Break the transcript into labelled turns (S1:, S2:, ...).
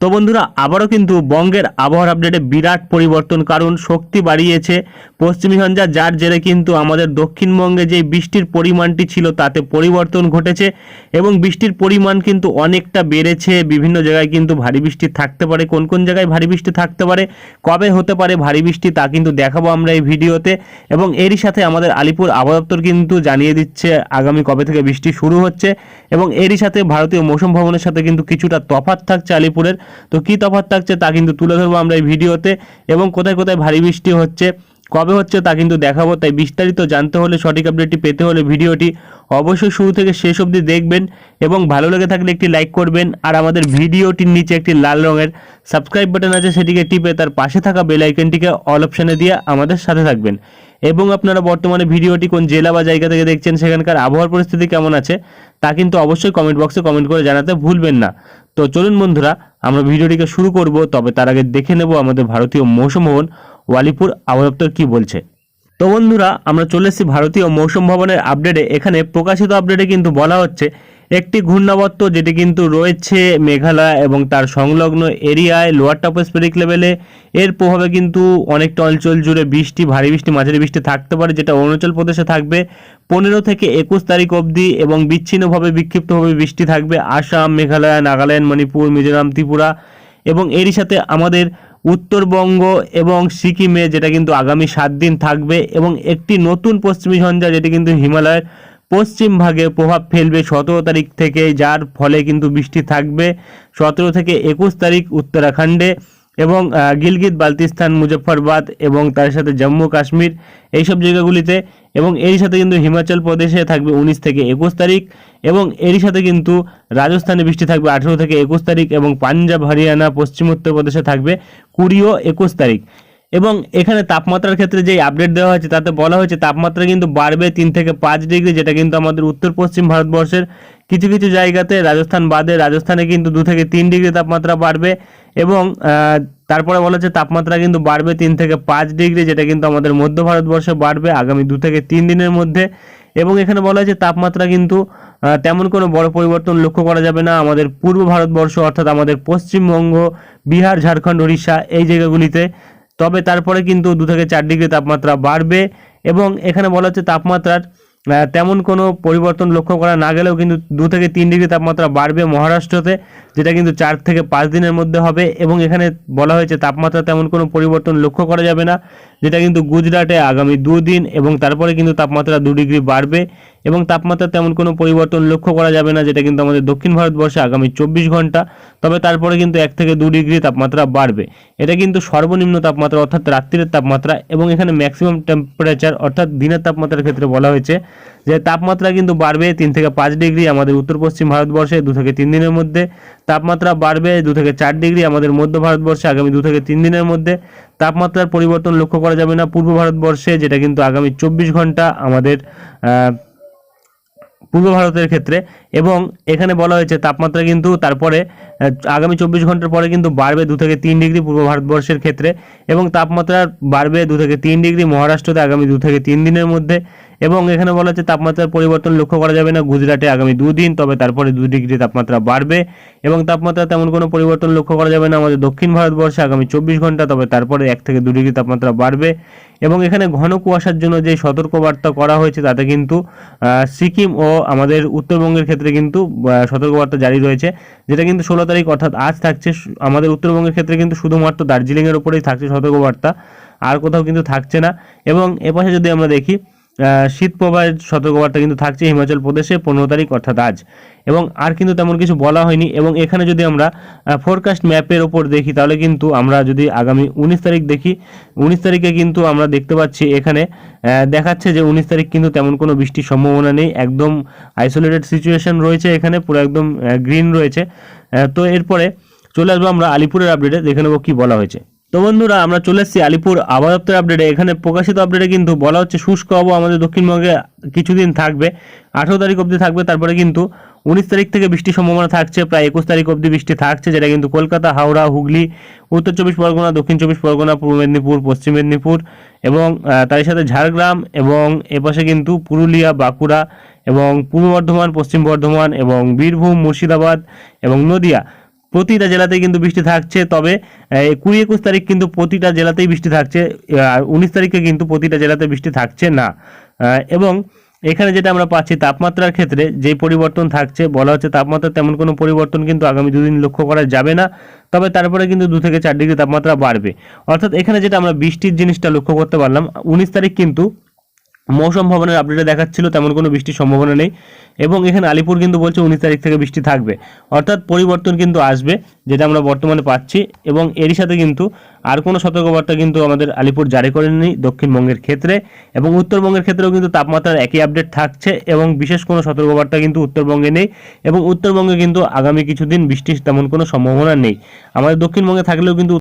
S1: তো বন্ধুরা, আবারও কিন্তু বঙ্গের আবহাওয়ার আপডেটে বিরাট পরিবর্তন। কারণ শক্তি বাড়িয়েছে পশ্চিমী ঝঞ্ঝা যার জেরে কিন্তু আমাদের দক্ষিণবঙ্গে যে বৃষ্টির পরিমাণটি ছিল, তাতে পরিবর্তন ঘটেছে এবং বৃষ্টির পরিমাণ কিন্তু অনেকটা বেড়েছে। বিভিন্ন জায়গায় কিন্তু ভারী বৃষ্টি থাকতে পারে। কোন কোন জায়গায় ভারী বৃষ্টি থাকতে পারে? কবে হতে পারে ভারী বৃষ্টি, তা কিন্তু দেখাবো আমরা এই ভিডিওতে। এবং এরই সাথে আমাদের আলিপুর আবহাওয়া দপ্তর কিন্তু জানিয়ে দিচ্ছে, আগামী কবে থেকে বৃষ্টি শুরু হচ্ছে। এবং এরই সাথে ভারতীয় মৌসুম ভবনের সাথে কিন্তু কিছুটা তফাৎ থাকছে আলিপুরের। তো কী তফাৎ থাকছে তা কিন্তু তুলে ধরবো আমরা এই ভিডিওতে। এবং কোথায় কোথায় ভারী বৃষ্টি হচ্ছে, কবে হচ্ছে তা কিন্তু দেখাবো। তাই বিস্তারিত জানতে হলে, সঠিক আপডেটটি পেতে হলে ভিডিওটি অবশ্যই শুরু থেকে শেষ অবধি দেখবেন এবং ভালো লেগে থাকলে একটি লাইক করবেন। আর আমাদের ভিডিওটির নিচে একটি লাল রঙের সাবস্ক্রাইব বাটন আছে, সেটিকে টিপে তার পাশে থাকা বেল আইকনটিকে অল অপশানে দিয়ে আমাদের সাথে থাকবেন। এবং আপনারা বর্তমানে ভিডিওটি কোন জেলা বা জায়গা থেকে দেখছেন, সেখানকার আবহাওয়ার পরিস্থিতি কেমন আছে, তা কিন্তু অবশ্যই কমেন্ট বক্সে কমেন্ট করে জানাতে ভুলবেন না। তো চলুন বন্ধুরা, আমরা ভিডিওটিকে শুরু করব, তবে তার আগে দেখে নেব আমাদের ভারতীয় মৌসুম ভবন, ওয়ালিপুর আবহাওয়া কি বলছে। তো বন্ধুরা, আমরা চলে এসেছি ভারতীয় মৌসুম ভবনের আপডেটে। এখানে প্রকাশিত আপডেটে কিন্তু বলা হচ্ছে একটি ঘূর্ণাবর্ত যেটি কিন্তু রয়েছে মেঘালয় এবং তার সংলগ্ন এরিয়ায় লোয়ার টপোস্ফেরিক লেভেলে এর প্রভাবে কিন্তু অনেকটা অঞ্চল জুড়ে বৃষ্টি, ভারী বৃষ্টি, মাঝারি বৃষ্টি থাকতে পারে, যেটা অরুণাচল প্রদেশে থাকবে। পনেরো থেকে একুশ তারিখ অবধি এবং বিচ্ছিন্নভাবে, বিক্ষিপ্তভাবে বৃষ্টি থাকবে আসাম, মেঘালয়, নাগাল্যান্ড, মণিপুর, মিজোরাম, ত্রিপুরা এবং এরই সাথে আমাদের উত্তরবঙ্গ এবং সিকিমে, যেটা কিন্তু আগামী সাত দিন থাকবে এবং একটি নতুন পশ্চিমী ঝঞ্ঝা, যেটি কিন্তু হিমালয়ের পশ্চিম ভাগে প্রভাব ফেলবে সতেরো তারিখ থেকে, যার ফলে কিন্তু বৃষ্টি থাকবে। সতেরো থেকে একুশ তারিখ উত্তরাখণ্ডে এবং গিলগিত বালতিস্তান মুজফ্ফরবাদ এবং তার সাথে জম্মু, কাশ্মীর এইসব জায়গাগুলিতে এবং এরই সাথে কিন্তু হিমাচল প্রদেশে থাকবে উনিশ থেকে একুশ তারিখ এবং এরই সাথে কিন্তু রাজস্থানে বৃষ্টি থাকবে আঠেরো থেকে একুশ তারিখ এবং পাঞ্জাব, হরিয়ানা পশ্চিম উত্তরপ্রদেশে থাকবে কুড়ি ও একুশ তারিখ। এবং এখানে তাপমাত্রার ক্ষেত্রে যে আপডেট দেওয়া হয়েছে, তাতে বলা হয়েছে তাপমাত্রা কিন্তু বাড়বে তিন থেকে পাঁচ ডিগ্রি যেটা কিন্তু আমাদের উত্তর পশ্চিম ভারতবর্ষের কিছু কিছু জায়গাতে রাজস্থান বাদে, রাজস্থানে কিন্তু দু থেকে তিন ডিগ্রি তাপমাত্রা বাড়বে এবং তারপরে বলা হচ্ছে তাপমাত্রা কিন্তু বাড়বে তিন থেকে পাঁচ ডিগ্রি যেটা কিন্তু আমাদের মধ্য ভারতবর্ষে বাড়বে আগামী দু থেকে তিন দিনের মধ্যে এবং এখানে বলা হয়েছে তাপমাত্রা কিন্তু তেমন কোনো বড় পরিবর্তন লক্ষ্য করা যাবে না। আমাদের পূর্ব ভারতবর্ষ অর্থাৎ আমাদের পশ্চিমবঙ্গ, বিহার, ঝাড়খণ্ড, উড়িষ্যা এই জায়গাগুলিতে তবে তারপরে কিন্তু দু থেকে চার ডিগ্রি তাপমাত্রা বাড়বে এবং এখানে বলা হচ্ছে তাপমাত্রার তেমন কোনো পরিবর্তন লক্ষ্য করা না গেলেও কিন্তু দু থেকে তিন ডিগ্রি তাপমাত্রা বাড়বে মহারাষ্ট্রতে, যেটা কিন্তু চার থেকে পাঁচ দিনের মধ্যে হবে এবং এখানে বলা হয়েছে তাপমাত্রা তেমন কোনো পরিবর্তন লক্ষ্য করা যাবে না। যেটা কিন্তু গুজরাটে আগামী দুদিন এবং তারপরে কিন্তু তাপমাত্রা দু ডিগ্রি বাড়বে এবং তাপমাত্রা তেমন কোনো পরিবর্তন লক্ষ্য করা যাবে না, যেটা কিন্তু আমাদের দক্ষিণ ভারতবর্ষে আগামী চব্বিশ ঘণ্টা। তবে তারপরে কিন্তু এক থেকে দু ডিগ্রি তাপমাত্রা বাড়বে। এটা কিন্তু সর্বনিম্ন তাপমাত্রা অর্থাৎ রাত্রির তাপমাত্রা এবং এখানে ম্যাক্সিমাম টেম্পারেচার অর্থাৎ দিনের তাপমাত্রার ক্ষেত্রে বলা হয়েছে। যে তাপমাত্রা কিন্তু বাড়বে তিন থেকে পাঁচ ডিগ্রি আমাদের উত্তর পশ্চিম ভারতবর্ষে দু থেকে তিন দিনের মধ্যে। তাপমাত্রা বাড়বে দু থেকে চার ডিগ্রি আমাদের মধ্য ভারতবর্ষে আগামী দু থেকে তিন দিনের মধ্যে। তাপমাত্রার পরিবর্তন লক্ষ্য করা যাবে না পূর্ব ভারতবর্ষে, যেটা কিন্তু আগামী চব্বিশ ঘণ্টা আমাদের পূর্ব ভারতের ক্ষেত্রে। এবং এখানে বলা হয়েছে তাপমাত্রা কিন্তু তারপরে আগামী চব্বিশ ঘণ্টার পরে কিন্তু বাড়বে দু থেকে তিন ডিগ্রি পূর্ব ভারতবর্ষের ক্ষেত্রে। এবং তাপমাত্রা বাড়বে দু থেকে তিন ডিগ্রি মহারাষ্ট্রতে আগামী দু থেকে তিন দিনের মধ্যে। এবং এখানে বলা হচ্ছে তাপমাত্রার পরিবর্তন লক্ষ্য করা যাবে না। গুজরাটে আগামী দুদিন, তবে তারপরে দু ডিগ্রি তাপমাত্রা বাড়বে এবং তাপমাত্রা তেমন কোনো পরিবর্তন লক্ষ্য করা যাবে না। আমাদের দক্ষিণ ভারতবর্ষে আগামী চব্বিশ ঘণ্টা, তবে তারপরে এক থেকে দু ডিগ্রি তাপমাত্রা বাড়বে এবং এখানে ঘন কুয়াশার জন্য যে সতর্কবার্তা করা হয়েছে, তাতে কিন্তু সিকিম ও আমাদের উত্তরবঙ্গের ক্ষেত্রে কিন্তু সতর্কবার্তা জারি রয়েছে, যেটা কিন্তু ষোলো তারিখ অর্থাৎ আজ থাকছে আমাদের উত্তরবঙ্গের ক্ষেত্রে কিন্তু শুধুমাত্র দার্জিলিংয়ের উপরেই থাকছে সতর্কবার্তা, আর কোথাও কিন্তু থাকছে না। এবং এপাশে যদি আমরা দেখি শীত প্রবাহের সতর্কবার্তা কিন্তু থাকছে হিমাচল প্রদেশে পনেরো তারিখ, অর্থাৎ আজ। এবং আর কিন্তু তেমন কিছু বলা হয়নি। এবং এখানে যদি আমরা ফোরকাস্ট ম্যাপের ওপর দেখি, তাহলে কিন্তু আমরা যদি আগামী উনিশ তারিখ দেখি, উনিশ তারিখে কিন্তু আমরা দেখতে পাচ্ছি এখানে দেখাচ্ছে যে উনিশ তারিখ কিন্তু তেমন কোনো বৃষ্টির সম্ভাবনা নেই। একদম আইসোলেটেড সিচুয়েশন রয়েছে এখানে, পুরো একদম গ্রিন রয়েছে। তো এরপরে চলে আসব আমরা আলিপুরের আপডেটে দেখে নেব কি বলা হয়েছে। তো বন্ধুরা, আমরা চলে এসেছি আলিপুর আবহাওয়া দপ্তরের আপডেটে এখানে প্রকাশিত আপডেটে কিন্তু বলা হচ্ছে শুষ্ক আবহাওয়া আমাদের দক্ষিণবঙ্গে কিছুদিন থাকবে। আঠেরো তারিখ অবধি থাকবে, তারপরে কিন্তু উনিশ তারিখ থেকে বৃষ্টির সম্ভাবনা থাকছে, প্রায় একুশ তারিখ অবধি বৃষ্টি থাকছে, যেটা কিন্তু কলকাতা, হাওড়া, হুগলি, উত্তর চব্বিশ পরগনা, দক্ষিণ চব্বিশ পরগনা, পূর্ব মেদিনীপুর, পশ্চিম মেদিনীপুর এবং তার সাথে ঝাড়গ্রাম এবং এপাশে কিন্তু পুরুলিয়া, বাঁকুড়া এবং পূর্ব বর্ধমান, পশ্চিম বর্ধমান এবং বীরভূম, মুর্শিদাবাদ এবং নদিয়া। প্রতিটা জেলাতেই কিন্তু বৃষ্টি থাকছে, তবে কুড়ি একুশ তারিখ কিন্তু প্রতিটা জেলাতেই বৃষ্টি থাকছে আর উনিশ তারিখে কিন্তু প্রতিটা জেলাতে বৃষ্টি থাকছে না। এবং এখানে যেটা আমরা পাচ্ছি তাপমাত্রার ক্ষেত্রে যে পরিবর্তন থাকছে, বলা হচ্ছে তাপমাত্রা তেমন কোনো পরিবর্তন কিন্তু আগামী দুদিন লক্ষ্য করা যাবে না, তবে তারপরে কিন্তু দু থেকে চার ডিগ্রি তাপমাত্রা বাড়বে। অর্থাৎ এখানে যেটা আমরা বৃষ্টির জিনিসটা লক্ষ্য করতে পারলাম, উনিশ তারিখ কিন্তু মৌসুম ভবনের আপডেটে দেখাচ্ছিল, তেমন কোনো বৃষ্টির সম্ভাবনা নেই। এবং এখানে আলিপুর কিন্তু বলছে উনিশ তারিখ থেকে বৃষ্টি থাকবে। অর্থাৎ পরিবর্তন কিন্তু আসবে, যেটা আমরা বর্তমানে পাচ্ছি। এবং এরই সাথে কিন্তু আর কোনো সতর্কবার্তা কিন্তু আমাদের আলিপুর জারি করেনি দক্ষিণবঙ্গের ক্ষেত্রে। এবং উত্তরবঙ্গের ক্ষেত্রেও কিন্তু তাপমাত্রার একই আপডেট থাকছে এবং বিশেষ কোনো সতর্কবার্তা কিন্তু উত্তরবঙ্গে নেই। এবং উত্তরবঙ্গে কিন্তু আগামী কিছুদিন বৃষ্টির তেমন কোনো সম্ভাবনা নেই। আমাদের দক্ষিণবঙ্গে থাকলেও কিন্তু